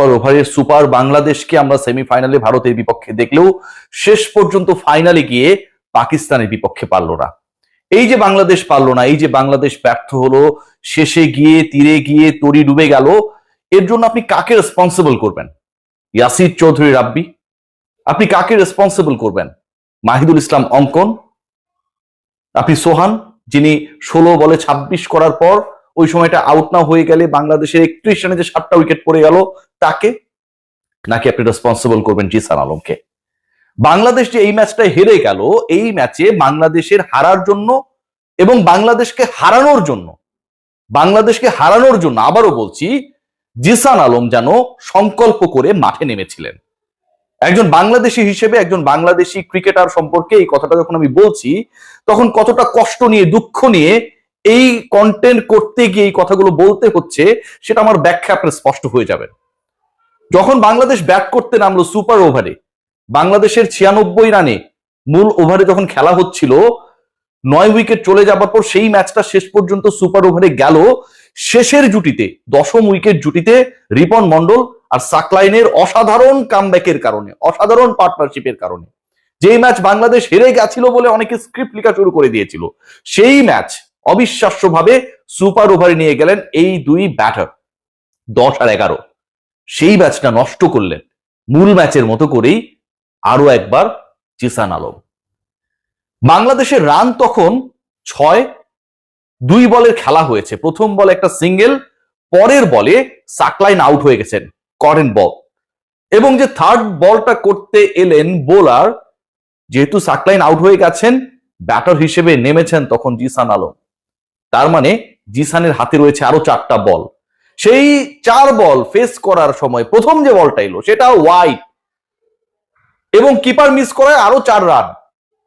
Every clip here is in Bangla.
সুপার ওভারের সুপার বাংলাদেশকে আমরা সেমিফাইনালে ভারতের বিপক্ষে দেখলেও শেষ পর্যন্ত ফাইনালে গিয়ে পাকিস্তানের বিপক্ষে পারল না। এই যে বাংলাদেশ পারল না, এই যে বাংলাদেশ ব্যর্থ হলো, শেষে গিয়ে তীরে গিয়ে তরি ডুবে গেল, এর জন্য আপনি কাকে রেসপন্সিবল করবেন? ইয়াসির চৌধুরী রাব্বি, আপনি কাকে রেসপন্সিবল করবেন? মাহিদুল ইসলাম অঙ্কন, আপনি সোহান, যিনি ষোলো বলে ২৬ করার পর ওই সময়টা আউট না হয়ে গেলে বাংলাদেশের একত্রিশ রানে যে সাতটা উইকেট পড়ে গেল, তাকে নাকি আপনি রেসপন্সিবল করবেন জিসান আলমকে? বাংলাদেশ যে এই ম্যাচটা হেরে গেল, এই ম্যাচে বাংলাদেশের হারার জন্য এবং বাংলাদেশকে হারানোর জন্য, বাংলাদেশকে হারানোর জন্য আবারও বলছি, জিসান আলম যেন সংকল্প করে মাঠে নেমেছিলেন। একজন বাংলাদেশি হিসেবে একজন বাংলাদেশি ক্রিকেটার সম্পর্কে এই কথাটা যখন আমি বলছি, তখন কতটা কষ্ট নিয়ে, দুঃখ নিয়ে এই কন্টেন্ট করতে গিয়ে এই কথাগুলো বলতে হচ্ছে, সেটা আমার ব্যাখ্যা আপনার স্পষ্ট হয়ে যাবে। যখন বাংলাদেশ ব্যাট করতে নামলো সুপার ওভারে বাংলাদেশের ছিয়ানব্বই রানে মূল ওভারে যখন খেলা হচ্ছিল, নয় উইকেট চলে যাবার পর সেই ম্যাচটা শেষ পর্যন্ত সুপার ওভারে গেল। শেষের জুটিতে, দশম উইকেট জুটিতে রিপন মন্ডল আর সাকলাইনের অসাধারণ কামব্যাকের কারণে, অসাধারণ পার্টনারশিপের কারণে। যেই ম্যাচ বাংলাদেশ হেরে গেছিল বলে অনেকে স্ক্রিপ্ট লেখা শুরু করে দিয়েছিল, সেই ম্যাচ অবিশ্বাস্যভাবে সুপার ওভারে নিয়ে গেলেন এই দুই ব্যাটার, দশ আর এগারো। সেই ম্যাচটা নষ্ট করলেন, মূল ম্যাচের মতো করেই আরও একবার জিসান আলম। বাংলাদেশের রান তখন ছয়, দুই বলের খেলা হয়েছে। প্রথম বলে একটা সিঙ্গেল, পরের বলে সাকলাইন আউট হয়ে গেছেন করেন বল। এবং যে থার্ড বলটা করতে এলেন বোলার, যেহেতু সাকলাইন আউট হয়ে গেছেন, ব্যাটার হিসেবে নেমেছেন তখন জিসান আলম। তার মানে জিসানের হাতে রয়েছে আরও চারটা বল। সেই চার বল ফেস করার সময় প্রথম যে বলটা এলো, সেটা ওয়াইড এবং কিপার মিস করায় আরও চার রান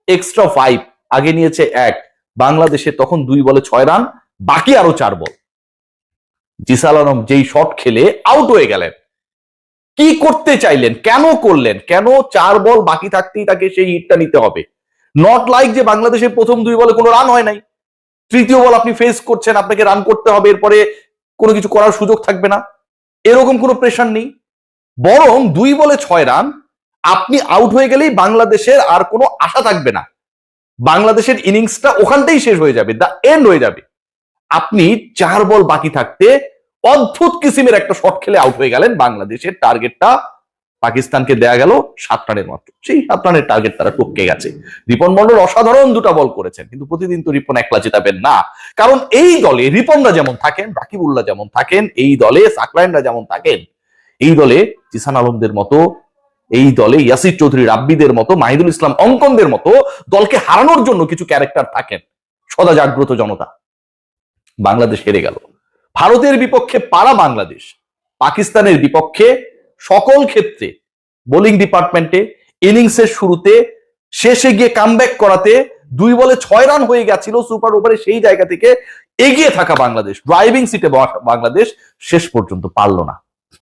এক্সট্রা ফাইভ আগে নিয়েছে এক। বাংলাদেশে তখন দুই বলে ছয় রান বাকি আরও চার বল। জিসাল আলম যেই শট খেলে আউট হয়ে গেলেন। কি করতে চাইলেন? কেন করলেন? কেন চার বল বাকি থাকতেই তাকে সেই হিটটা নিতে হবে? নট লাইক যে বাংলাদেশের প্রথম দুই বলে কোনো রান হয় নাই। তৃতীয় বল আপনি ফেস করছেন, আপনাকে রান করতে হবে, এরপরে কোনো কিছু করার সুযোগ থাকবে না। এরকম কোনো প্রেশার নেই। বরং দুই বলে ছয় রান আপনি আউট হয়ে গেলেই বাংলাদেশের আর কোনো আশা থাকবে না। বাংলাদেশের ইনিংসটা ওখানটাই শেষ হয়ে যাবে দ্য এন্ড হয়ে যাবে। আপনি চার বল বাকি থাকতে অদ্ভুত কিসিমের একটা শট খেলে আউট হয়ে গেলেন বাংলাদেশের টার্গেটটা পাকিস্তানকে দেয়া গেল সাত রানের মাত্র। সেই সাত রানের টার্গেট তারা টপকে গেছে। রিপন মন্ডল অসাধারণ দুটা বল করেছেন, কিন্তু প্রতিদিন তো রিপন একলা জেতাবেন না। কারণ এই দলে রিপনরা যেমন থাকেন, রাকিবুল্লাহ যেমন থাকেন, এই দলে সাকলাইনরা যেমন থাকেন, এই দলে জিসান আলমদের মতো, এই দলে ইয়াসির চৌধুরী রাব্বিদের মতো, মাহিদুল ইসলাম অঙ্কনদের মতো দলকে হারানোর জন্য কিছু ক্যারেক্টার থাকেন। সদা জাগ্রত জনতা। বাংলাদেশ হেরে গেল। ভারতের বিপক্ষে পারা বাংলাদেশ। পাকিস্তানের বিপক্ষে সকল ক্ষেত্রে বোলিং ডিপার্টমেন্টে ইনিংসের শুরুতে শেষে গিয়ে কামব্যাক করাতে দুই বলে ছয় রান হয়ে গেছিল সুপার ওভারে সেই জায়গা থেকে এগিয়ে থাকা বাংলাদেশ। ড্রাইভিং সিটে বাংলাদেশ শেষ পর্যন্ত পারল না।